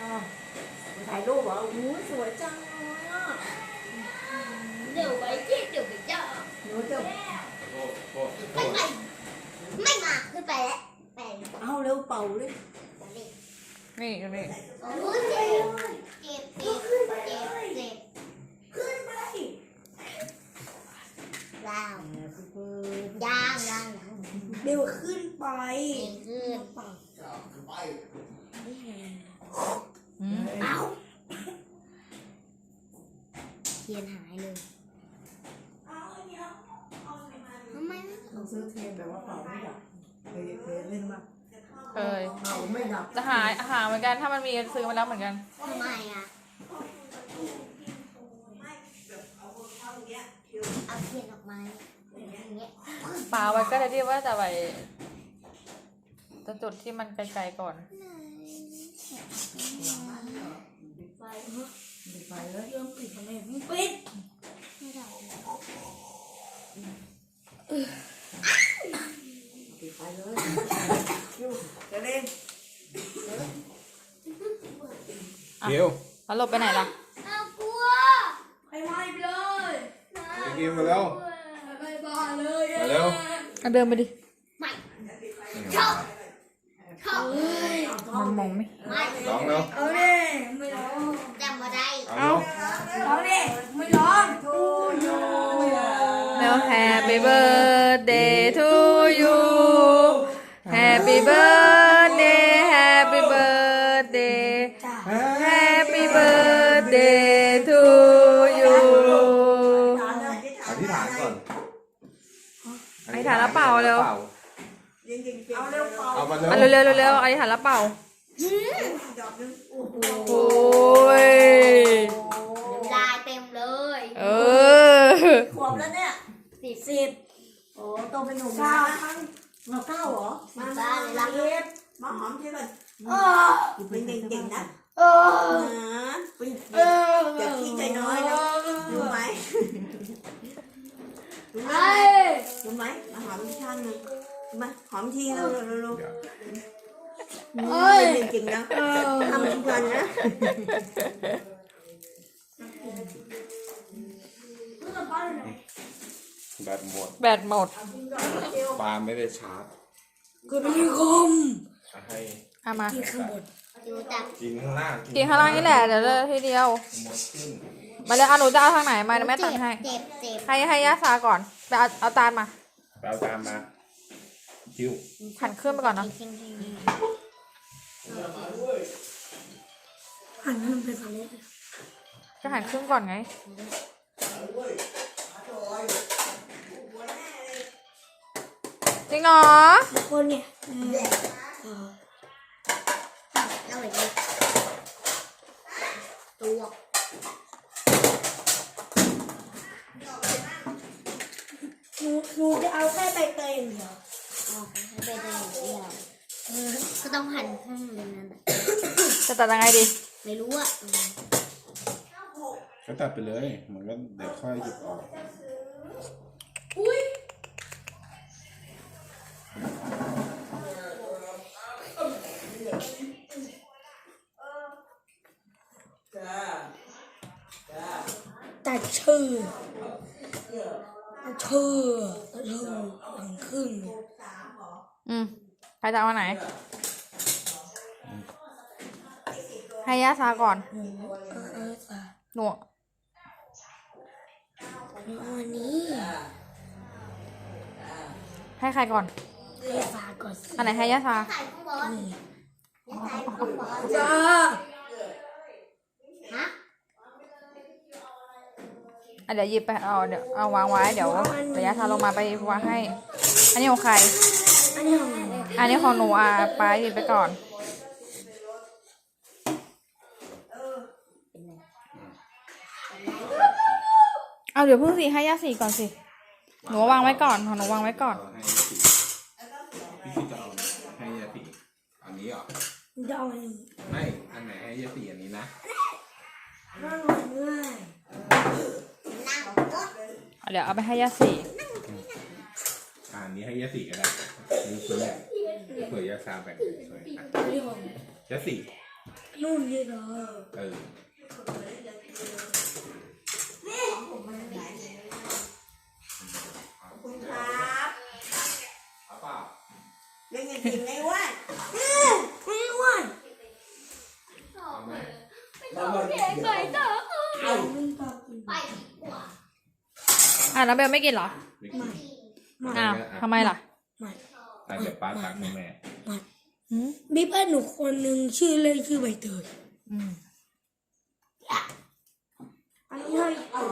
อ้าวถ่ายรูปเหรออู้สวยจังเลยอะเดี๋ยวไปที่ เร็วขึ้นไปเก่งขึ้นเป่าอืมเอ้าเทียนหายเลยเอาเนี่ยเอาไปมาทำไมไม่ต้องซื้อเทียนแบบว่าเป่าไม่ดับเคยเคยเล่นมาเคยเป่าไม่ดับจะหาอาหารเหมือนกัน ถ้ามันมีซื้อมาแล้วเหมือนกัน ทำไมอะเอาเทียนออกมาอย่างเงี้ย ปลาไว้ก็ได้ที่ว่าจะไปจะจุดที่มันไกลๆก่อนไฟปิดไฟเลยเริ่มปิดทำไมไม่ปิดไม่ได้ปิดไฟเลยอยู่จะเล่นเดี๋ยวแล้วหลบไปไหนล่ะเอากลัวไปไหม้ไปเลยไปกินมาแล้วไปบ้านเลยมาแล้ว ก็เดินไปดิไม่ชอบชอบมันมองไม่ไม่ร้องแล้วเอาดิไม่ร้องจำมาได้เอาแล้วร้องดิไม่ร้องทูยูแล้ว Happy birthday to you Happy birthday Happy birthday Happy birthday to you อธิษฐานก่อน อธิษฐานแล้วเป่าเร็วเอาเร็วเป่าเอามาอะเร็วเร็วๆเร็วๆอธิษฐานแล้วเป่าดอกนึงโอ้โหโอ้ยลายเต็มเลยเออขวบแล้วเนี่ยสิบสิบโอ้โตเป็นหนุ่มแล้วมาเก้าเหรอมามาละเล็บมาหอมใช่ป่ะเป็นเด็กๆนะเออนะเป็นอย่าขี้ใจน้อยนะรู้ไหม รู้ไหมรู้ไหมมาหอมอีกข้างหนึงมาหอมทีเร็วเร็วเร็วเร็วเป็นเก่งๆนะทำทุกวันนะแบตหมดแบตหมดปลาไม่ได้ชาร์จก็มีคมเอาให้เอามาดูจับกินข้างล่างกินข้างล่างนี่แหละ เดี๋ยวเลยทีเดียว หมดขึ้น มาเลยเอาหนูจะเอาทางไหนมาเดี๋ยวแม่ตัดให้ เจ็บเจ็บให้ให้ย่าซาก่อนไปเอาเอาตาลมาไปเอาตามมาคิ้วหันขึ้นไปก่อนนะจริงจริงหันมันเป็นอะไรก็หันขึ้นก่อนไง จริงเหรอคนเนี่ยเอาไปดิตัว นูหนูจะเอาแค่ใบเตยอย่างเดียวออกให้ไปได้อย่างเดียวก็ต้องหันข้างนั้นน่ะจะตัดยังไงดี ไม่รู้อะก็ตัดไปเลยมันก็เดี๋ยวค่อยหยิบออกแต่ชื่อ ชื่อชื่อหันครึ่งอืมใครจะเอาอันไหนให้ย่าซาก่อนหนูเออเออจ้ะหนูหนูเอาอันนี้ให้ใครก่อนให้ฝาก่อนสิอันไหนให้ย่าซาใส่ข้างบนใส่ข้างบนจ้า ฮะ อะเดี๋ยวหยิบไปเอาเดี๋ยวเอาวางไว้เดี๋ยวเดี๋ยวย่าซาลงมาไปวางให้ อันนี้ของใคร อันนี้ของหนูอันนี้ของหนูอะไปหยิบไปก่อนเอาเดี๋ยวเพิ่งสิให้ย่าสีก่อนสิ หนูวางไว้ก่อนของหนูวางไว้ก่อนเอาให้ยาสีพี่คิดจะเอาให้ยาสีอันนี้เหรอจะเอาอันนี้ไม่อันไหนให้ยาสีอันนี้นะน่ารักง่ายนั่งรถ เดี๋ยวเอาไปให้ยาสีอ่าอันนี้ให้ยาสีก็ได้ดูคุณแม่เผื่อยาซาแบ่งสวยอะยาสีนู่นนี่เหรอเออคุณครับเอาเปล่าเล่นกันจริงไงวะไม่อ้วนเอาไหมไปต่อเอาไม่ไปดีกว่า อะแล้วเบลไม่กินเหรอไม่กินอ้าวทำไมล่ะอะเดี๋ยวป้าตักให้แม่หืมมีเพื่อนหนูคนหนึ่งชื่อเล่นชื่อใบเตยอืมอันนี้ให้อ๋อ